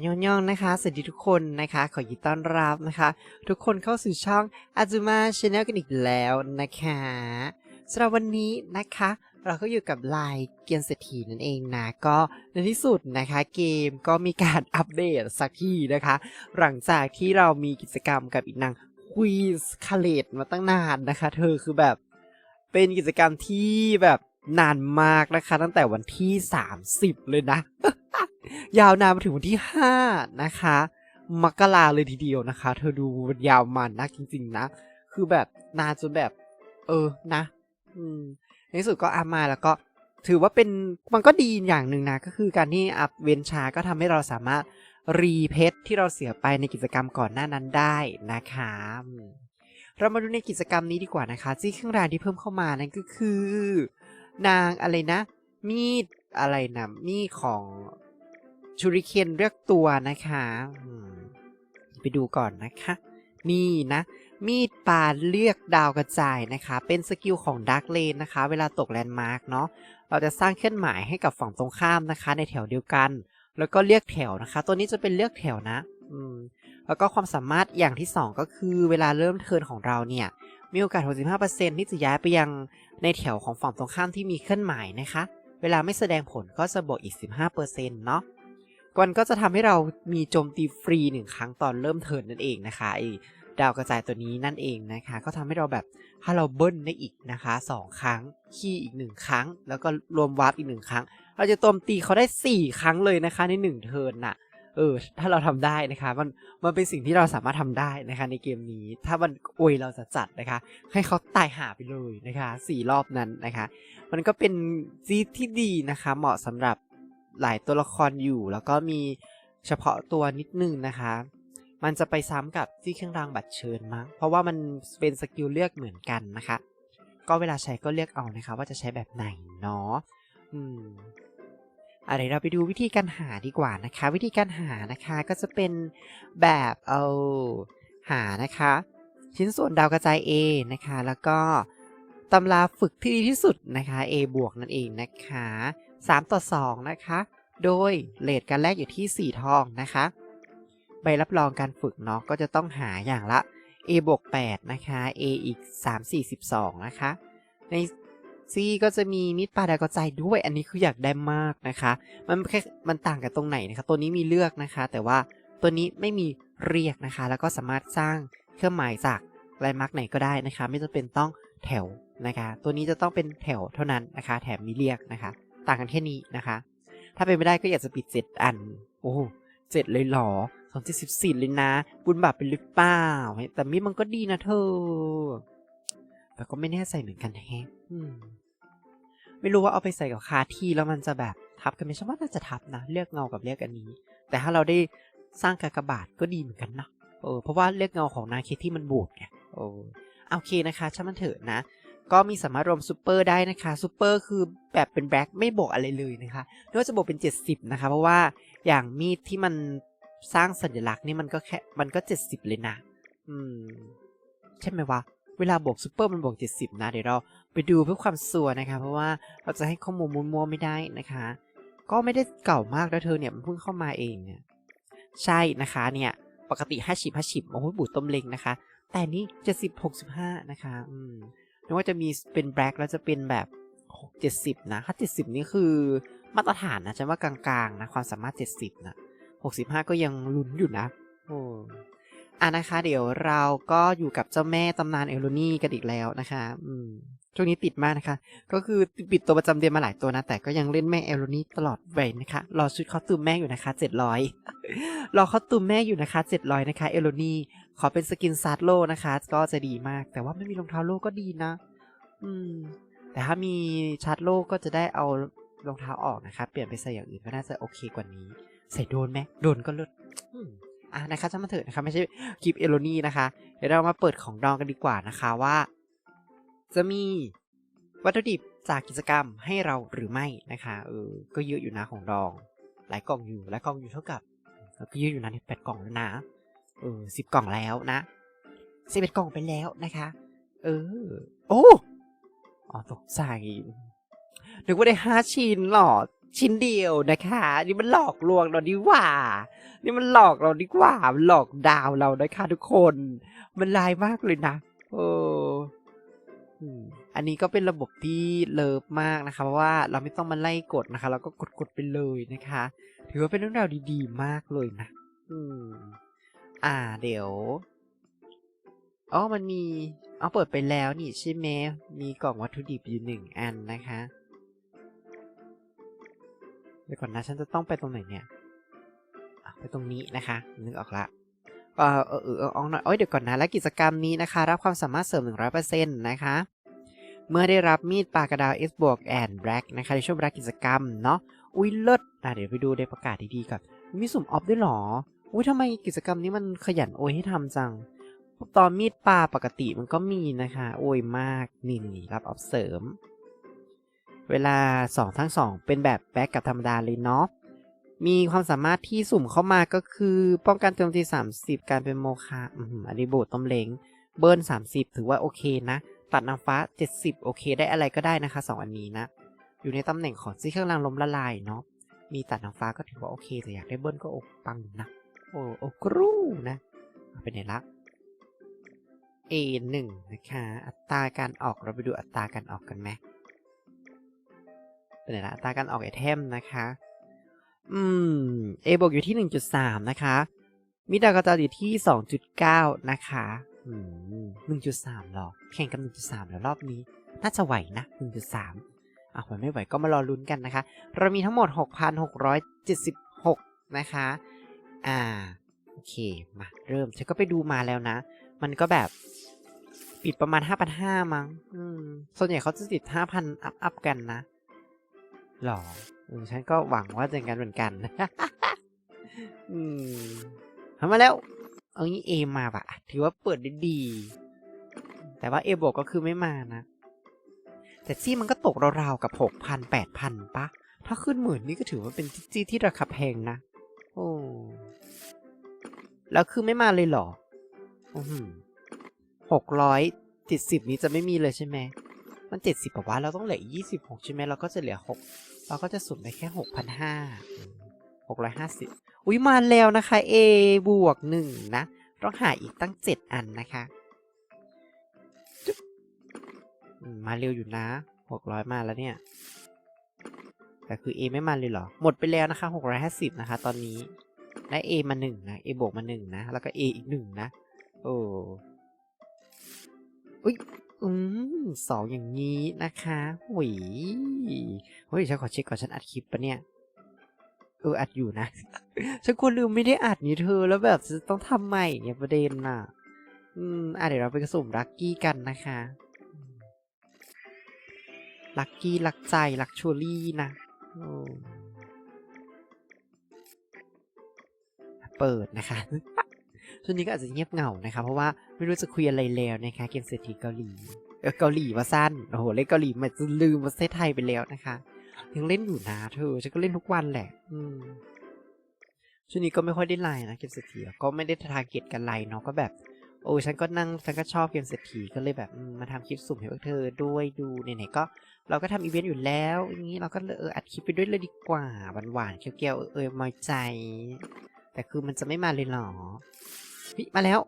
นยองยองนะคะ สวัสดีทุกคนนะคะ ขอยินต้อนรับนะคะ ทุกคนเข้าสู่ช่องอาจูมาชาแนลกันอีกแล้วนะคะสำหรับวันนี้นะคะ เราก็อยู่กับไลน์เกียนเศรษฐีนั่นเองนะ ก็ในที่สุดนะคะ เกมก็มีการอัปเดตสักทีนะคะ หลังจากที่เรามีกิจกรรมกับอีกนางควีสคาเลตมาตั้งนานนะคะ เธอคือแบบเป็นกิจกรรมที่แบบ นานมากนะคะ ตั้งแต่วันที่ 30 เลยนะ ยาวนานมาถึงวันที่ 5 นะคะมกราเลยทีเดียวนะคะ เธอดูมันยาวมันนะจริงๆนะ คือแบบนานจนแบบ เออนะ อืมในที่สุดก็อามาแล้วก็ถือว่าเป็นมันก็ดีอย่างหนึ่งนะ ก็คือการที่อัพเวนชาก็ทำให้เราสามารถรีเพชที่เราเสียไปในกิจกรรมก่อนหน้านั้นได้นะคะเรามาดูในกิจกรรมนี้ดีกว่านะคะที่เครื่องรางที่เพิ่มเข้ามานั่นก็คือ นางอะไรนะ มีดอะไรนะมีดของชูริเคนเรียกตัวนะคะไปดูก่อนนะคะ นี่นะ มีดปาดเลือกดาวกระจายนะคะ เป็นสกิลของดักเลนนะคะ เวลาตกแลนด์มาร์กเนาะเราจะสร้างเคลื่อนหมายให้กับฝั่งตรงข้ามนะคะ ในแถวเดียวกัน แล้วก็เลือกแถวนะคะ ตัวนี้จะเป็นเลือกแถวนะ อืมแล้วก็ความสามารถอย่างที่ 2 ก็คือเวลาเริ่มเทิร์นของเราเนี่ย มีโอกาส 65%ที่จะย้ายไปยังในแถวของฝั่งตรงข้ามที่มีเคลื่อนหมายนะคะ เวลาไม่แสดงผลก็จะบวกอีก 15%เนาะมันก็จะทำให้เรามีโจมตีฟรีหนึ่งครั้งตอนเริ่มเทิร์นนั่นเองนะคะไอ้ดาวกระจายตัวนี้นั่นเองนะคะ ก็ทำให้เราแบบถ้าเราเบิ้ลได้อีกนะคะสองครั้งคีย์อีกหนึ่งครั้ง แล้วก็รวมวาร์ปอีกหนึ่งครั้ง เราจะโจมตีเขาได้สี่ครั้งเลยนะคะในหนึ่งเทิร์นน่ะ เออ ถ้าเราทำได้นะคะ มันมันเป็นสิ่งที่เราสามารถทำได้นะคะ ในเกมนี้ ถ้ามันอวยเราจะจัดนะคะ ให้เขาตายหาไปเลยนะคะสี่รอบนั้นนะคะ มันก็เป็นซีที่ดีนะคะ เหมาะสำหรับหลายตัวละครอยู่ แล้วก็มีเฉพาะตัวนิดนึงนะคะ มันจะไปซ้ำกับที่เครื่องรางบัตรเชิญมั้งเพราะว่ามันเป็นสกิลเลือกเหมือนกันนะคะ ก็เวลาใช้ก็เลือกเอานะคะ ว่าจะใช้แบบไหนเนาะอืม อะไรเราไปดูวิธีการหาดีกว่านะคะ วิธีการหานะคะก็จะเป็นแบบเอาหานะคะ ชิ้นส่วนดาวกระจาย A นะคะ แล้วก็ตำราฝึกที่ดีที่สุดนะคะ A บวกนั่นเองนะคะ 3 ต่อ 2 นะคะ โดยเลทการแรกอยู่ที่ 4 ทองนะคะ ใบรับรองการฝึกเนาะก็จะต้องหาอย่างละ A บวก8นะคะ A อีก 3 4 12 นะคะ ใน ซีก็จะมีมิดปลาดากระจายด้วย อันนี้คืออยากได้มากนะคะ มันแค่มันต่างกันตรงไหนนะคะ ตัวนี้มีเลือกนะคะ แต่ว่าตัวนี้ไม่มีเรียกนะคะ แล้วก็สามารถสร้างเครื่องหมายจากลายมาร์กไหนก็ได้นะคะ ไม่จำเป็นต้องแถวนะคะ ตัวนี้จะต้องเป็นแถวเท่านั้นนะคะ แถมมีเรียกนะคะ ต่างกันแค่นี้นะคะ ถ้าเป็นไม่ได้ก็อยากจะปิดเจ็ดอัน โอ้เจ็ดเลยหรอสองเจ็ดสิบสี่เลยนะ บุญบาปเป็นหรือเปล่าแต่มิมันก็ดีนะเธอ แต่ก็ไม่แน่ใจเหมือนกันแฮะอืมไม่รู้ว่าเอาไปใส่กับคาที่แล้วมันจะแบบทับกันไหมฉันว่าน่าจะทับนะเลือกเงากับเลือกอันนี้ แต่ถ้าเราได้สร้างกากบาทก็ดีเหมือนกันนะเออเพราะว่าเลือกเงาของนาเคที่มันบูดไงโอ้โอเคนะคะช่างมันเถอะนะ ก็มีสามารถรวมซูเปอร์ได้นะคะซูเปอร์คือแบบเป็นแบล็คไม่บวกอะไรเลยนะคะไม่ว่าจะบวกเป็น 70 นะคะ เพราะว่าอย่างมีดที่มันสร้างสัญลักษณ์นี่มันก็แค่มันก็ 70 เลยนะ อืม ใช่ไหมวะ เวลาบวกซูเปอร์มันบวก 70 นะ เดี๋ยวเราไปดูเพื่อความสัวนะคะ เพราะว่าเราจะให้ข้อมูลมัวๆไม่ได้นะคะ ก็ไม่ได้เก่ามากนะเธอเนี่ยมันเพิ่งเข้ามาเองเนี่ยใช่นะคะเนี่ยปกติ 50 50โอ้โหบูดต้มเล็งนะคะ แต่นี่ 70 65 นะคะอืมไม่ว่าจะมีเป็นแบล็คแล้วจะเป็นแบบ 70 นะถ้า70 นี่คือมาตรฐานนะฉันว่ากลางๆนะความสามารถ 70 นะ 65 ก็ยังลุ้นอยู่นะโอ้ อะนะคะ เดี๋ยวเราก็อยู่กับเจ้าแม่ตำนานเอลโลนี่กันอีกแล้วนะคะอืมช่วงนี้ติดมากนะคะ ก็คือปิดตัวประจำเดือนมาหลายตัวนะ แต่ก็ยังเล่นแม่เอลโลนี่ตลอดไปนะคะ รอชุดคอสตูมแม่อยู่นะคะ700รอคอสตูมแม่อยู่นะคะ700นะคะเอลโลนี่ขอเป็นสกินซาร์โลนะคะ ก็จะดีมาก แต่ว่าไม่มีรองเท้าโลก็ดีนะ อืม แต่ถ้ามีชาร์โลก็จะได้เอารองเท้าออกนะคะ เปลี่ยนไปใส่อย่างอื่นก็น่าจะโอเคกว่านี้ ใส่โดนไหมโดนก็ลิศ อะนะคะช่างมันเถอะนะคะไม่ใช่คลิปเอโลนี่นะคะ เดี๋ยวเรามาเปิดของดองกันดีกว่านะคะว่า จะมีวัตถุดิบจากกิจกรรมให้เราหรือไม่นะคะเออก็เยอะอยู่นะของดอง หลายกล่องอยู่หลายกล่องอยู่เท่ากับก็เยอะอยู่นะแปดกล่องแล้วนะเออสิบกล่องแล้วนะสิบเอ็ดกล่องไปแล้วนะคะ เออ โอ้อ๋อตกใจนึกว่าได้ห้าชิ้นหรอ ชิ้นเดียวนะคะ นี่มันหลอกลวงเราดีกว่า นี่มันหลอกเราดีกว่ามันหลอกดาวเรานะคะทุกคน มันลายมากเลยนะโอ้อันนี้ก็เป็นระบบที่เลิฟมากนะคะเพราะว่าเราไม่ต้องมาไล่กดนะคะ เราก็กดกดๆไปเลยนะคะ ถือว่าเป็นเรื่องราวดีๆ มากเลยนะ อืม อ่า เดี๋ยวอ๋อมันมีเอาเปิดไปแล้วนี่ใช่ไหมมีกล่องวัตถุดิบอยู่หนึ่งอันนะคะ ดี๋ยวก่อนนะฉันจะต้องไปตรงไหนเนี่ยไปตรงนี้นะคะ นึกออกละเออเออเออออออกหน่อยโอ้ยเดี๋ยวก่อนนะ และกิจกรรมนี้นะคะ รับความสามารถเสริม 100%นะคะ เมื่อได้รับมีดปากกระดาว S บวกแอนแบล็กนะคะในช่วงเวลากิจกรรมเนาะอุ้ยเลิศอะเดี๋ยวไปดูในประกาศดีๆก่อนมีสุ่มออฟด้วยหรออุ้ยทำไมกิจกรรมนี้มันขยันโอยให้ทำจัง ตอนมีดปลาปกติมันก็มีนะคะ โอ้ยมากนี่รับออฟเสริม เวลา2ทั้ง2 เป็นแบบแบ็กกับธรรมดาเลยเนาะ มีความสามารถที่สุ่มเข้ามาก็คือป้องกันโจมตี 30 การเป็นโมฆะอืมอันนี้บดต้มเล้งเบิร์น30 ถือว่าโอเคนะ ตัดนางฟ้า 70 โอเค ได้อะไรก็ได้นะคะ 2 อันนี้นะ อยู่ในตำแหน่งของซี่เครื่องรางลมละลายเนาะ มีตัดนางฟ้าก็ถือว่าโอเค แต่อยากได้เบิร์นก็อกปังนะ โอ้โอกรูนะ เป็นไหนละ A หนึ่งนะคะ อัตราการออกเราไปดูอัตราการออกกันไหม เป็นไหนละตาการออกไอเทมนะคะ อืม A บวกอยู่ที่ 1.3 นะคะ มิดากระจายอยู่ที่ 2.9 นะคะอืม1.3หรอ แข่งกับ1.3แล้วรอบนี้ น่าจะไหวนะ 1.3อะไหวไม่ไหวก็มารอลุ้นกันนะคะ เรามีทั้งหมด 6,676 นะคะ อ่า โอเค มา เริ่ม ฉันก็ไปดูมาแล้วนะ มันก็แบบปิดประมาณ 5,500 มั้ง อืม ส่วนใหญ่เขาจะติด 5,000 อัพอัพกันนะ หรอเอฉันก็หวังว่าจะงั้นเหมือนกัน อืมทำมาแล้ว เอางี้เอมาปะถือว่าเปิดได้ดี แต่ว่าเอบวกก็คือไม่มานะ แต่ซี่มันก็ตกราวๆกับหกพันแปดพันปะ ถ้าขึ้นหมื่นนี่ก็ถือว่าเป็นจี้ที่ราคาแพงนะ โอ้ แล้วคือไม่มาเลยเหรอหกร้อยเจ็ดสิบนี้จะไม่มีเลยใช่ไหม มันเจ็ดสิบกว่าเราต้องเหลือยี่สิบหกใช่ไหมเราก็จะเหลือหก เราก็จะสุ่มได้แค่หกพันห้าหกร้อยห้าสิบอุ้ยมาแล้วนะคะ A บวกหนึ่งนะ ต้องหาอีกตั้งเจ็ดอันนะคะมาเร็วอยู่นะหกร้อยมาแล้วเนี่ย แต่คือ A ไม่มาเลยเหรอ หมดไปแล้วนะคะหกร้อยห้าสิบนะคะ ตอนนี้ได้ A มาหนึ่งนะ A บวกมาหนึ่งนะ แล้วก็ A อีกหนึ่งนะ โอ้อุ้ย อืมสองอย่างนี้นะคะหุยเฮ้ยฉันขอเช็คก่อนฉันอัดคลิปปะเนี่ย เอออัดอยู่นะ ฉันควรลืมไม่ได้อัดนี่เธอแล้วแบบจะต้องทำใหม่เนี่ยประเด็นน่ะ อืมอะเดี๋ยวเราไปกระสุ่มลักกี้กันนะคะลักกี้ลักใจลักชัวรี่นะเปิดนะคะ ช่วงนี้ก็อาจจะเงียบเหงานะคะเพราะว่าไม่รู้จะคุยอะไรแล้วนะคะเกมเศรษฐีเกาหลีเกาหลีว่าสั้นโอ้โหเล่นเกาหลีมันจะลืมประเทศไทยไปแล้วนะคะยังเล่นอยู่นะเธอฉันก็เล่นทุกวันแหละ อืมช่วงนี้ก็ไม่ค่อยได้ไลน์นะเกมเศรษฐีก็ไม่ได้ทาร์เก็ตกันไลน์เนาะก็แบบโอ้ฉันก็นั่งฉันก็ชอบเกมเศรษฐีก็เลยแบบมาทำคลิปสุ่มให้พวกเธอด้วยดูไหนๆก็ เราก็ทำอีเวนต์อยู่แล้วอย่างนี้เราก็เลยเอออัดคลิปไปด้วยเลยดีกว่าหวานๆเกียวๆเออมอยใจ แต่คือมันจะไม่มาเลยหรอวิมาแล้ว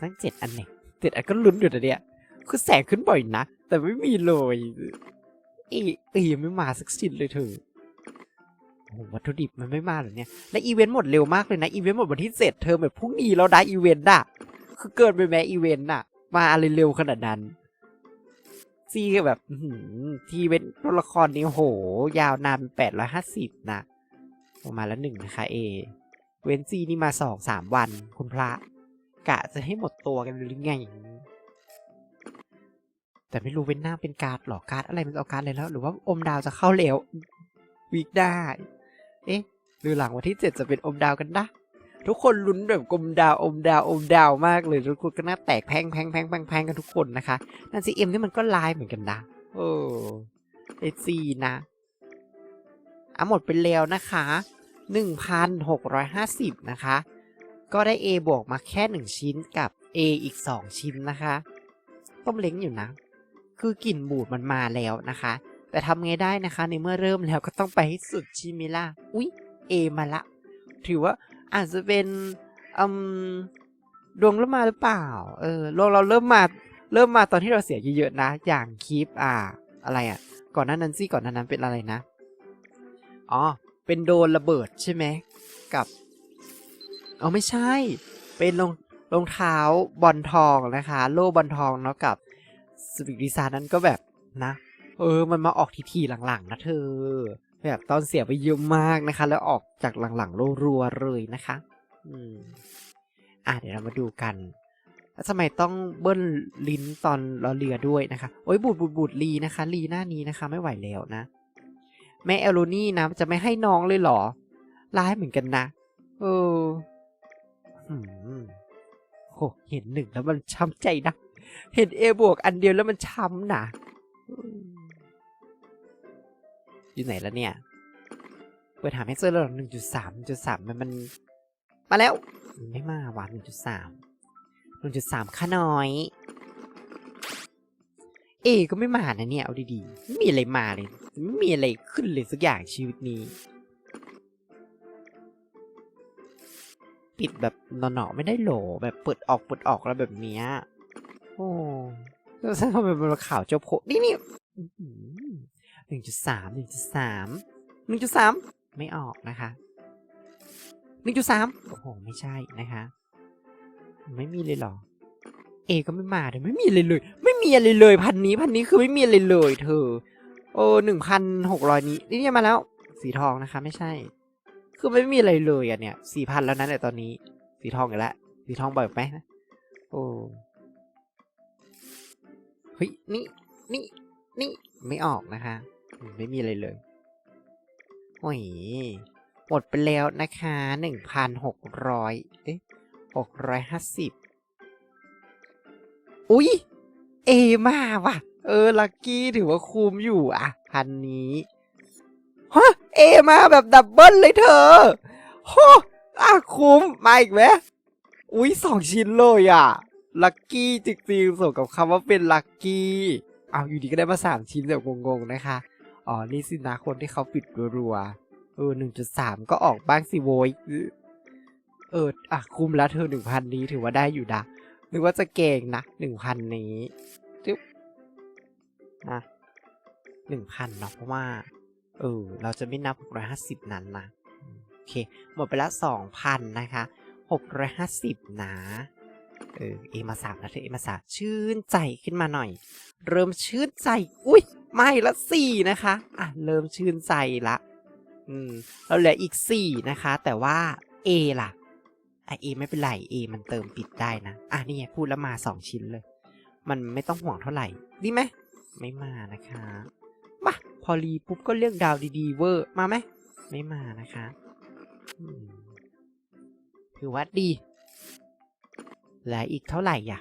ทั้งเจ็ดอันเนี่ยเจ็ดอันก็ลุ้นอยู่นะเนี่ยคือแสงขึ้นบ่อยนะ แต่ไม่มีเลยเอเอยังไม่มาสักชิ้นเลยเธอโอ้วัตถุดิบมันไม่มาหรอเนี่ย และอีเวนต์หมดเร็วมากเลยนะ อีเวนต์หมดวันที่เจ็ดเธอแบบพรุ่งนี้แล้วนะอีเวนต์อะคือเกินไปแม้อีเวนต์อะมาอะไรเร็วขนาดนั้นซีแบบทีเวนต์ตัวละครนี้โห ยาวนานแปดร้อยห้าสิบนะ มาแล้วหนึ่งนะคะเอเวนซีนี่มาสองสามวันคุณพระ กะจะให้หมดตัวกันหรือไง แต่ไม่รู้เว้นหน้าเป็นการ์ดหรอการ์ดอะไรมันเอาการ์ดเลยแล้ว หรือว่าอมดาวจะเข้าแล้ววีคได้ เอ๊ะหรือหลังวันที่เจ็ดจะเป็นอมดาวกันนะทุกคนลุ้นแบบกลมดาวอมดาวอมดาวมากเลยทุกคนก็น่าแตกแพงแพงแพงแพงแพงกันทุกคนนะคะนั่นซีเอ็มนี่มันก็ลายเหมือนกันนะโอ้เอซีนะ อะหมดไปแล้วนะคะหนึ่งพันหกร้อยห้าสิบนะคะ ก็ได้ A บวกมาแค่ 1 ชิ้นกับ A อีก 2 ชิ้นนะคะ ต้มเล้งอยู่นะ คือกลิ่นบูดมันมาแล้วนะคะ แต่ทำไงได้นะคะ ในเมื่อเริ่มแล้วก็ต้องไปให้สุดชิมิล่ะอุ๊ยเอมาละ ถือว่าอาจจะเป็นอืมดวงเริ่มมาหรือเปล่า เออดวงเราเริ่มมา เริ่มมาตอนที่เราเสียเยอะๆนะ อย่างคลิป อ่า อะไรอะ ก่อนหน้านั้นสิก่อนหน้านั้นเป็นอะไรนะ อ๋อ เป็นโดนระเบิดใช่ไหม กับ เอาไม่ใช่ เป็นรองรองเท้าบอลทองนะคะ โล่บอลทองเนาะกับสวิกดีซานั้นก็แบบนะ เออ มันมาออกทีๆหลังๆนะเธอ แบบตอนเสียไปเยอะมากนะคะ แล้วออกจากหลังๆรัวๆเลยนะคะ อืม อะเดี๋ยวเรามาดูกันแล้วทำไมต้องเบิ้ลลิ้นตอนเราเรือด้วยนะคะ โอ้ยบูดบูดบูดลีนะคะลีหน้านี้นะคะ ไม่ไหวแล้วนะ แม่เอลโลนี่นะจะไม่ให้น้องเลยเหรอ ร้ายเหมือนกันนะ เออหืมโหเห็นหนึ่งแล้วมันช้ำใจนะ เห็นเอบวกอันเดียวแล้วมันช้ำนะอืมอยู่ไหนแล้วเนี่ย เปิดหาไม่เจอแล้วหนึ่งจุดสามจุดสามมันมัน มาแล้ว ไม่มาว่ะหนึ่งจุดสามหนึ่งจุดสามค่าน้อยเอก็ไม่มานะเนี่ย เอาดีๆไม่มีอะไรมาเลย ไม่มีอะไรขึ้นเลยสักอย่างชีวิตนี้ ปิดแบบหนอๆไม่ได้โหลแบบเปิดออกเปิดออกแล้วแบบเนี้ยโอ้แล้วทำไมมันข่าวเจ้าโพนี่นี่หนึ่งจุดสามหนึ่งจุดสามหนึ่งจุดสามไม่ออกนะคะหนึ่งจุดสามโอ้โห ไม่ใช่นะคะ ไม่มีเลยหรอ เอก็ไม่มาเลยไม่มีอะไรเลย ไม่มีอะไรเลยพันนี้พันนี้คือไม่มีอะไรเลยเธอ โอ้หนึ่งพันหกร้อยนี้นี่มาแล้ว สีทองนะคะ ไม่ใช่ คือไม่มีอะไรเลยอะเนี่ยสี่พันแล้วนะเนี่ยตอนนี้ สีทองอีกแล้วสีทองบ่อยไหมนะโอ้เฮ้ยนี่นี่นี่ไม่ออกนะคะ ไม่มีอะไรเลยโอ้ยหมดไปแล้วนะคะหนึ่งพันหกร้อยเอ๊ะหกร้อยห้าสิบ อุ๊ย เอมาว่ะ เออ ลักกี้ถือว่าคุ้มอยู่อะ พันนี้ฮะเอมาแบบดับเบิลเลยเธอโหอะคุ้ม มาอีกไหมอุ๊ยสองชิ้นเลยอะ ลักกี้จริงๆสมกับคำว่าเป็นลักกี้เอาอยู่ดีก็ได้มาสามชิ้นแบบงงๆนะคะ อ๋อ นี่สินะคนที่เขาปิดรัวๆเออหนึ่งจุดสามก็ออกบ้างสิโวยเออ อะ คุ้มแล้วเธอหนึ่งพันนี้ถือว่าได้อยู่นะ นึกว่าจะเก่งนะหนึ่งพันนี้จึ๊บอะหนึ่งพันเนาะเพราะว่าเออเราจะไม่นับหกร้อยห้าสิบนั้นนะโอเค หมดไปละสองพันนะคะหกร้อยห้าสิบนะเออเอมาสามนะเธอเอมาสามชื่นใจขึ้นมาหน่อย เริ่มชื่นใจ อุ้ยไม่ละสี่นะคะ อะ เริ่มชื่นใจละ อืมเราเหลืออีกสี่นะคะ แต่ว่า A ล่ะ อะ A ไม่เป็นไร A มันเติมปิดได้นะ อะนี่ไงพูดแล้วมาสองชิ้นเลย มันไม่ต้องห่วงเท่าไหร่ ดีไหม ไม่มานะคะมาพอรีปุ๊บก็เลือกดาวดีๆเวอร์ มาไหม ไม่มานะคะถือว่าดีเหลืออีกเท่าไหร่อะ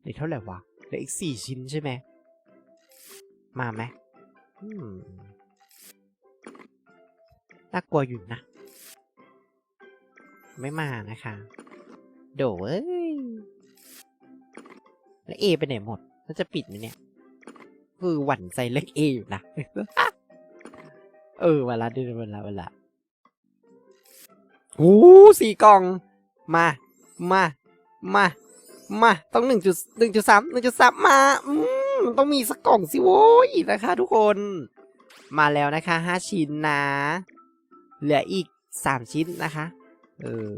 เหลือเท่าไหร่วะ เหลืออีกสี่ชิ้นใช่ไหม มาไหมอืมน่ากลัวอยู่นะ ไม่มานะคะ โดเอ้ย แล้วเอไปไหนหมดแล้วจะปิดไหมเนี่ย คือหวั่นใจเล็กเออยู่นะ เออเวลาเดินเวลาเวลาโอ้สี่กล่อง มา มา มา มา ต้องหนึ่งจุดหนึ่งจุดสามหนึ่งจุดสามมา อืมมันต้องมีสักกล่องสิโว้ยนะคะ ทุกคน มาแล้วนะคะห้าชิ้นนะ เหลืออีกสามชิ้นนะคะ เออ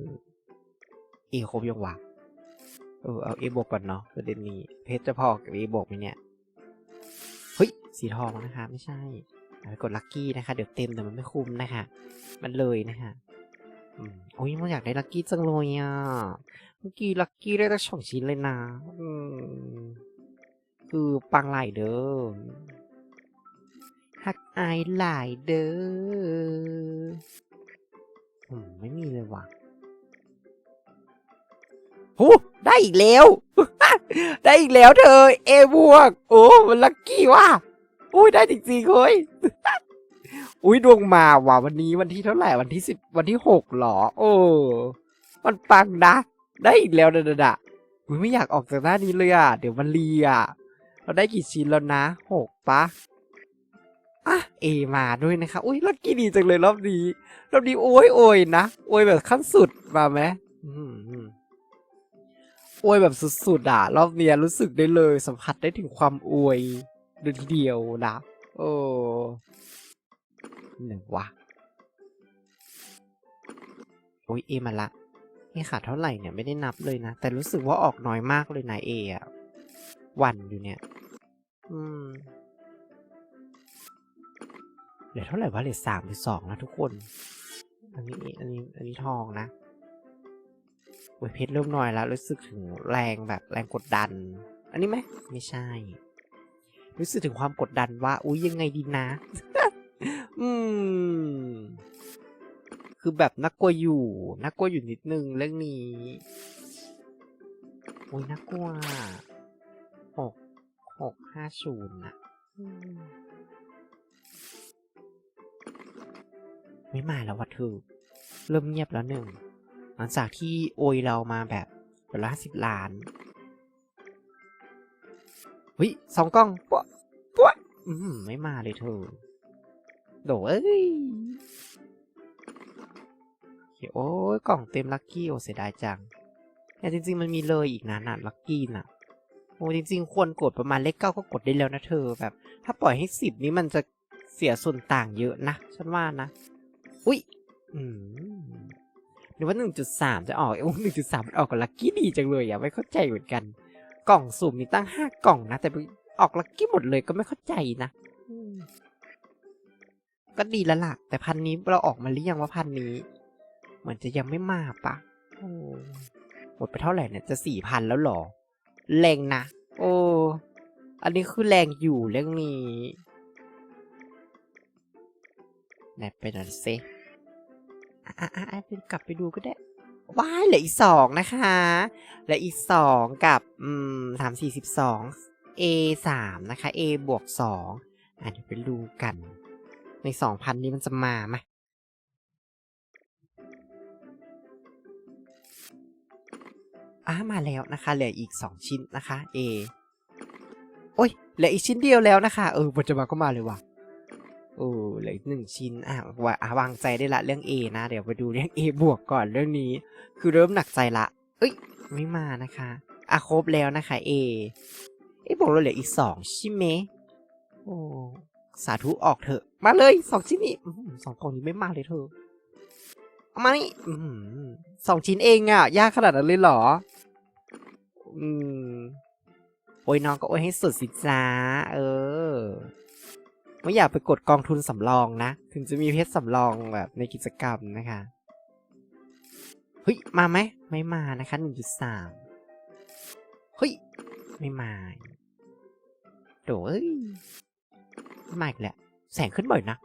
เอครบยังวะเออเอาเอบวกก่อนเนาะประเด็นนี้ เพชรจะพอกับเอบวกไหมเนี่ยเฮ้ยสีทองนะคะ ไม่ใช่กดลัคกี้นะคะ เดี๋ยวเต็มแต่มันไม่คุ้มนะคะ มันเลยนะคะอืมโอ้ยมันอยากได้ลัคกี้จังเลยอะเมื่อกี้ลัคกี้ได้ตั้งสองชิ้นเลยนะอืมคือปังหลายเด้อฮักอายหลายเด้อ อืมไม่มีเลยว่ะโหได้อีกแล้ว ได้อีกแล้วเธอ เอบวก โอ้ มันลัคกี้ว่ะอุ้ยได้จริงๆเฮ้ย อุ้ยดวงมาว่ะวันนี้วันที่เท่าไหร่วันที่สิบวันที่หกหรอ โอ้ มันปังนะ ได้อีกแล้วนะนะนะอุ้ยไม่อยากออกจากหน้านี้เลยอะ เดี๋ยวมันรีอะเราได้กี่ชิ้นแล้วนะหกปะ อะเอมาด้วยนะคะอุ้ยลักกี้ดีจังเลยรอบนี้รอบนี้โอ้ยโอยนะโอยแบบขั้นสุดมาไหมอืมอืมโอยแบบสุดๆอะรอบเนี้ยรู้สึกได้เลยสัมผัสได้ถึงความอวยเลยทีเดียวนะโอ้หนึ่งวะโอ้ยเอมาละนี่ขาดเท่าไหร่เนี่ยไม่ได้นับเลยนะ แต่รู้สึกว่าออกน้อยมากเลยนะเออะวันอยู่เนี่ย อืม ลือเท่าไหร่วะเหลือสามหรือสองนะทุกคน อันนี้อันนี้อันนี้ทองนะโอ้ยเพชรเริ่มน้อยแล้ว รู้สึกถึงแรงแบบแรงกดดัน อันนี้ไหมไม่ใช่ รู้สึกถึงความกดดันว่า อุ้ยยังไงดีนะ อืม คือแบบน่ากลัวอยู่น่ากลัวอยู่นิดนึงเรื่องนี้โอ้ยน่ากลัวหกหกห้าศูนย์นะ ไม่มาแล้ววะเธอเริ่มเงียบแล้วหนึ่งหลังจากที่โอยเรามาแบบเดือนละสิบล้านเฮ้ยสองกล้องปะปะอืมไม่มาเลยเธอโดเอ้ยโอ้ยกล่องเต็มลักกี้โอ้เสียดายจังแต่จริง ๆ มันมีเลยอีกนะน่ะลักกี้น่ะโอ้จริง ๆ ควรกดประมาณเลขเก้าก็กดได้แล้วนะเธอแบบ ถ้าปล่อยให้สิบนี้มันจะเสียส่วนต่างเยอะนะ ฉันว่านะ อุ้ยอืมหรือว่าหนึ่งจุดสามจะออกโอ้หนึ่งจุดสามมันออกกับลักกี้ดีจังเลยอะไม่เข้าใจเหมือนกัน กล่องสุ่มมีตั้งห้ากล่องนะ แต่ออกลักกี้หมดเลยก็ไม่เข้าใจนะอืมก็ดีแล้วล่ะ แต่พันนี้เราออกมาหรือยังว่าพันนี้ เหมือนจะยังไม่มาปะโอ้หมดไปเท่าไหร่เนี่ยจะสี่พันแล้วเหรอแรงนะโอ้อันนี้คือแรงอยู่เรื่องนี้ไหนไปหน่อยสิ อะอะอะอะเดินกลับไปดูก็ได้ว้ายเหลืออีกสองนะคะเหลืออีกสองกับอืมสามสี่สิบสอง A สามนะคะ A บวกสองอะเดี๋ยวไปดูกัน ในสองพันนี้มันจะมาไหมอ่ามาแล้วนะคะ เหลืออีกสองชิ้นนะคะ A โอ้ยเหลืออีกชิ้นเดียวแล้วนะคะ เออปัจจุบันก็มาเลยว่ะ โอ้เหลืออีกหนึ่งชิ้นอะว่าอะวางใจได้ละเรื่อง A นะ เดี๋ยวไปดูเรื่อง A บวกก่อนเรื่องนี้ คือเริ่มหนักใจละ เอ้ย ไม่มานะคะอะครบแล้วนะคะ A เอ้บอกเราเหลืออีกสองใช่ไหมโอ้สาธุออกเถอะ มาเลยสองชิ้นนี้สองกล่องนี้ไม่มาเลยเธอเอามานี่สองชิ้นเองอะ ยากขนาดนั้นเลยเหรอ อืมโอ้ยน้องก็โอ้ยให้สุดสิจ้าเออ ไม่อยากไปกดกองทุนสำรองนะ ถึงจะมีเพชรสำรองแบบในกิจกรรมนะคะเฮ้ย มาไหม ไม่มานะคะหนึ่งจุดสามเฮ้ย ไม่มาโดเอ้ยไม่มาอีกแหละ แสงขึ้นบ่อยนะ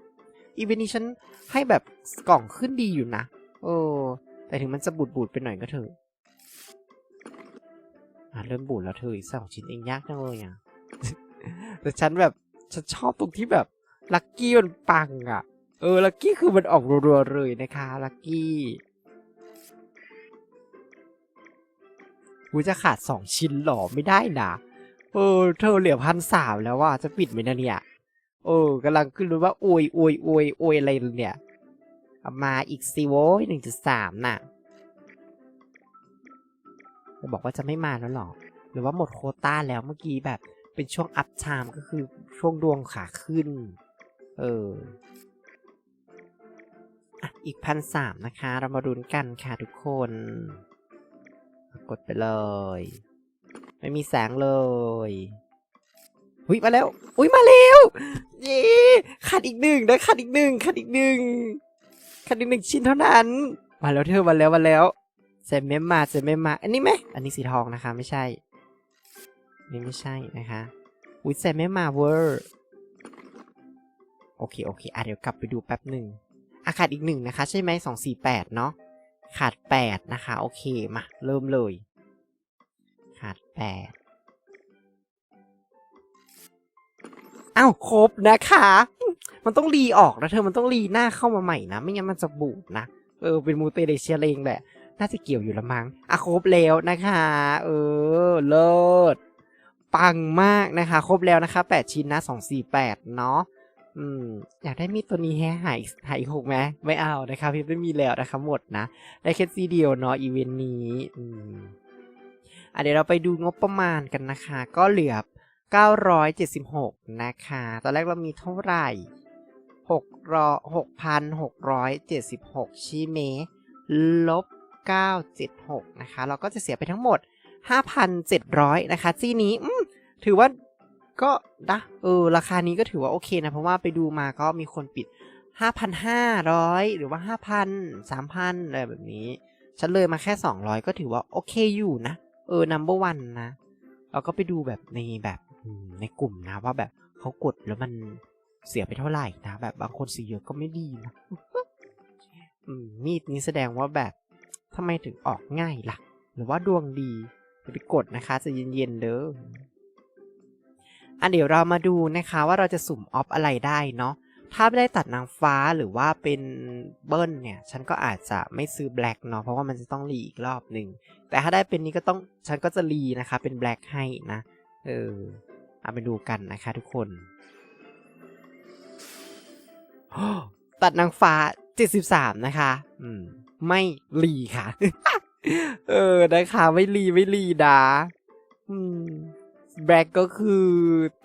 อีเวนต์นี้ฉันให้แบบกล่องขึ้นดีอยู่นะ โอ้แต่ถึงมันจะบูดบูดๆไปหน่อยก็เถอะอะเริ่มบูดแล้วเธออีกสองชิ้นเองยากจังเลยอะแต่ฉันแบบ ฉันชอบตรงที่แบบลัคกี้มันปังอะ เออลัคกี้คือมันออกรัวๆเลยนะคะลัคกี้กูจะขาดสองชิ้นหรอไม่ได้นะเออ เธอเหลือพันสามแล้วว่าจะปิดไหมนะเนี่ยเออกำลังขึ้นรู้ว่าโอยโอยโอยโอยอะไรเนี่ยมาอีกสิโว้ยหนึ่งจุดสามน่ะจะบอกว่าจะไม่มาแล้วหรอ หรือว่าหมดโคต้าแล้วเมื่อกี้แบบ เป็นช่วงอัพไทม์ก็คือช่วงดวงขาขึ้น เอออีกพันสามนะคะ เรามาดุนกันค่ะทุกคน กดไปเลย ไม่มีแสงเลยหุยมาแล้ว อุ้ยมาแล้วเย้ขาดอีกหนึ่งนะขาดอีกหนึ่งขาดอีกหนึ่งขาดอีกหนึ่งชิ้นเท่านั้น มาแล้วเธอมาแล้วมาแล้วเซมเมมมาเซมเมมมา อันนี้ไหมอันนี้สีทองนะคะ ไม่ใช่ นี่ไม่ใช่นะคะอุ้ยเซมเมมมาเวอร์โอเค โอเค อะ เดี๋ยวกลับไปดูแป๊บหนึ่งอะขาดอีกหนึ่งนะคะ ใช่ไหมสองสี่แปดเนาะ ขาดแปดนะคะ โอเค มา เริ่มเลย ขาดแปดอ้าว ครบนะคะ มันต้องรีออกนะเธอ มันต้องรีหน้าเข้ามาใหม่นะ ไม่งั้นมันจะบูดนะ เออ เป็นมูเตเลเชียเองแหละ น่าจะเกี่ยวอยู่ละมั้ง อะ ครบแล้วนะคะ เออ เลิศ ปังมากนะคะ ครบแล้วนะคะ8ชิ้นนะ248เนาะอืมอยากได้มีดตัวนี้แฮหายหายอีกหกไหมไม่เอานะคะพี่ไม่มีแล้วนะคะหมดนะ ได้แค่ซีเดียวเนาะอีเวนต์นี้อืมอะเดี๋ยวเราไปดูงบประมาณกันนะคะ ก็เหลือ 976 นะคะ ตอนแรกเรามีเท่าไหร่6รอ6,676ชิเมลบ 976 นะคะ เราก็จะเสียไปทั้งหมด 5,700 นะคะจี้นี้อืม ถือว่าก็นะเออราคานี้ก็ถือว่าโอเคนะ เพราะว่าไปดูมาก็มีคนปิด 5,500 หรือว่า 5,000 3,000 อะไรแบบนี้ ฉันเลยมาแค่ 200 ก็ถือว่าโอเคอยู่นะ เออ number one นะ เราก็ไปดูแบบในแบบในกลุ่มนะ ว่าแบบเขากดแล้วมันเสียไปเท่าไหร่นะ แบบบางคนเสียเยอะก็ไม่ดีนะมีดนี้แสดงว่าแบบทำไมถึงออกง่ายล่ะ หรือว่าดวงดีอย่าไปกดนะคะ จะเย็นๆเด้อ อันเดี๋ยวเรามาดูนะคะว่าเราจะสุ่มออฟอะไรได้เนาะถ้าไม่ได้ตัดนางฟ้าหรือว่าเป็นเบิ้ลเนี่ย ฉันก็อาจจะไม่ซื้อแบล็กเนาะเพราะว่ามันจะต้องรีอีกรอบหนึ่งแต่ถ้าได้เป็นนี้ก็ต้องฉันก็จะรีนะคะ เป็นแบล็กให้นะเออเอาไปดูกันนะคะทุกคนตัดนางฟ้า 73 นะคะ อืม ไม่รีค่ะ เออนะคะไม่รีไม่รีดา อืม แบล็กก็คือ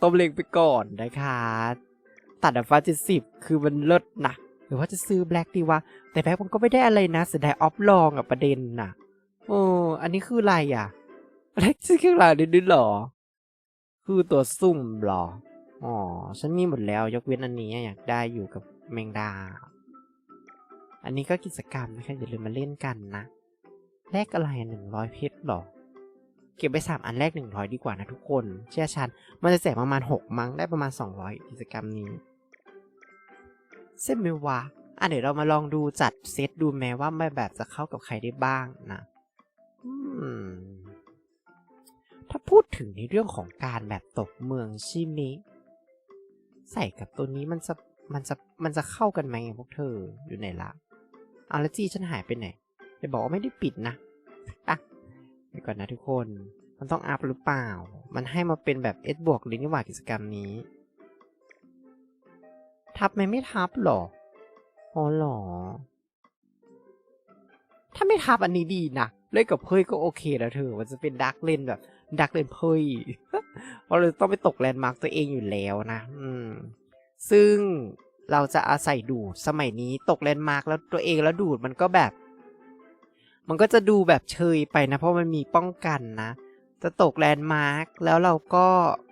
ต้มเล็กไปก่อนนะคะ ตัดนางฟ้า70คือมันเลิศนะหรือว่าจะซื้อแบล็กดีวะ แต่แบล็กมันก็ไม่ได้อะไรนะเสียดายออฟลองอะประเด็นน่ะ โอ้อันนี้คืออะไรอะแบล็กชื่ออะไรนิดๆหรอ คือตัวซุ่มหรอ อ๋อ ฉันมีหมดแล้วยกเว้นอันนี้อยากได้อยู่กับแมงดา อันนี้ก็กิจกรรมนะคะอย่าลืมมาเล่นกันนะแลกอะไรหนึ่งร้อยเพชรหรอ เก็บไปสามอันแรกหนึ่งร้อยดีกว่านะทุกคน เชื่อฉัน มันจะแจกประมาณหกมั้งได้ประมาณสองร้อยกิจกรรมนี้เส้นเมวะอะเดี๋ยวเรามาลองดูจัดเซตดูแม้ว่าไม่แบบจะเข้ากับใครได้บ้างนะถ้าพูดถึงในเรื่องของการแบบตกเมืองชิมิใส่กับตัวนี้มันจะมันจะมันจะเข้ากันไหมพวกเธออยู่ไหนละเอาลจีฉันหายไปไหนจะบอกว่าไม่ได้ปิดนะอะ ดี๋ยวก่อนนะทุกคน มันต้องอัพหรือเปล่า มันให้มาเป็นแบบ S บวกเลยนี่หว่ากิจกรรมนี้ ทับไหมไม่ทับหรอ อ๋อหรอ ถ้าไม่ทับอันนี้ดีนะเล่นกับเพยก็โอเคแล้วเธอ มันจะเป็นดักเล่นแบบดักเล่นเพยเพราะเราต้องไปตกแลนด์มาร์กตัวเองอยู่แล้วนะ อืม ซึ่งเราจะอาศัยดูดสมัยนี้ตกแลนด์มาร์กแล้วตัวเองแล้วดูดมันก็แบบ มันก็จะดูแบบเชยไปนะ เพราะมันมีป้องกันนะ จะตกแลนด์มาร์กแล้วเราก็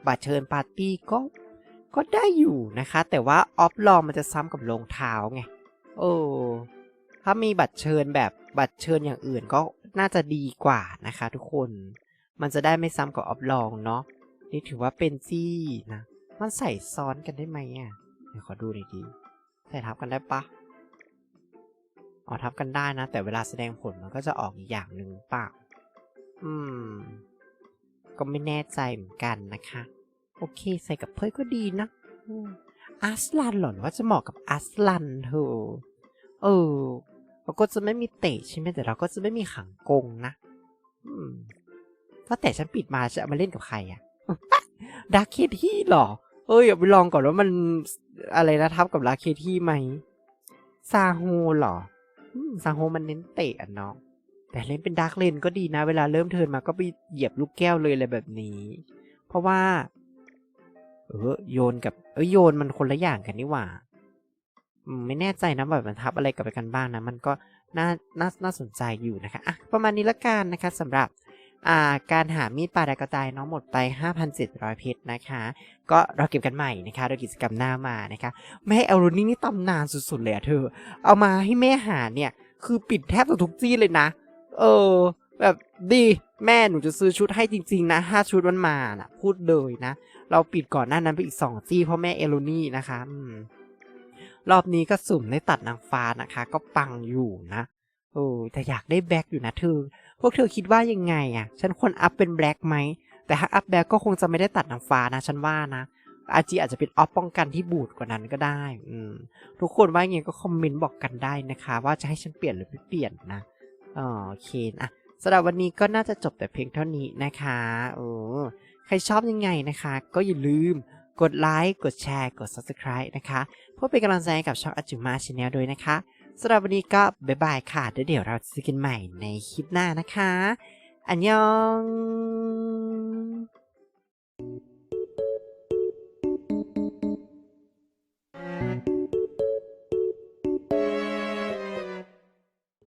บัตรเชิญปาร์ตี้ก็ก็ได้อยู่นะคะ แต่ว่าออฟลอมันจะซ้ำกับรองเท้าไง โอ้ถ้ามีบัตรเชิญแบบบัตรเชิญอย่างอื่นก็น่าจะดีกว่านะคะทุกคน มันจะได้ไม่ซ้ำกับออฟลองเนาะ นี่ถือว่าเป็นจี้นะ มันใส่ซ้อนกันได้ไหมอะเดี๋ยวขอดูหน่อยดี ใส่ทับกันได้ปะ อ๋อทับกันได้นะ แต่เวลาแสดงผลมันก็จะออกอีกอย่างหนึ่งเปล่า อืม ก็ไม่แน่ใจเหมือนกันนะคะ โอเคใส่กับเพยก็ดีนะอืมอาสลันหรอว่าจะเหมาะกับอาสลันเธอเออเราก็จะไม่มีเตะใช่ไหมแต่เราก็จะไม่มีขังกงนะอืมถ้าแต่ฉันปิดมาจะมาเล่นกับใครอะดาร์เคที่หรอ เอ้ยเอาไปลองก่อนว่ามันอะไรนะทับกับลาเคที่ไหมซาโฮหรอ ซาโฮมันเน้นเตะอะเนาะแต่เล่นเป็นดาร์กเลนก็ดีนะ เวลาเริ่มเทิร์นมาก็ไปเหยียบลูกแก้วเลยอะไรแบบนี้ เพราะว่า เออโยนกับเออโยนมันคนละอย่างกันนี่หว่า ไม่แน่ใจนะแบบมันทับอะไรกับไปกันบ้างนะ มันก็น่าน่าน่าสนใจอยู่นะคะอะประมาณนี้ละกันนะคะสำหรับ การหามีดปาดากระจายน้องหมดไป 5,700 เพชรนะคะ ก็เราเก็บกันใหม่นะคะโดยกิจกรรมหน้ามานะคะ แม่เอลโรนี่นี่ตำนานสุดๆเลยอะเธอ เอามาให้แม่หาเนี่ย คือปิดแทบทุกจี้เลยนะ เออ แบบดีแม่หนูจะซื้อชุดให้จริง ๆ นะห้าชุดมันมาน่ะพูดเลยนะ เราปิดก่อนหน้านั้นไปอีกสองจี้เพราะแม่เอลโรนี่นะคะรอบนี้ก็สุ่มได้ตัดนางฟ้านะคะ ก็ปังอยู่นะโอ้แต่อยากได้แบ็คอยู่นะเธอ วกเธอคิดว่ายังไงอะ ฉันควรอัพเป็นแบล็กไหม แต่ถ้าอัพแบล็กก็คงจะไม่ได้ตัดนางฟ้านะ ฉันว่านะอาจีอาจจะเป็นออฟป้องกันที่บูดกว่านั้นก็ได้ อืม ทุกคนว่ายังไงก็คอมเมนต์บอกกันได้นะคะ ว่าจะให้ฉันเปลี่ยนหรือไม่เปลี่ยนนะอ๋อโอเคอะสำหรับวันนี้ก็น่าจะจบแต่เพียงเท่านี้นะคะโอ้ใครชอบยังไงนะคะ ก็อย่าลืมกดไลค์กดแชร์ กด Subscribe นะคะ เพื่อเป็นกำลังใจกับช่องอาจุมาชาแนลด้วยนะคะ สำหรับวันนี้ก็บ๊ายบายค่ะเดี๋ยวเราซื้อกันใหม่ในคลิปหน้านะคะ อันยอง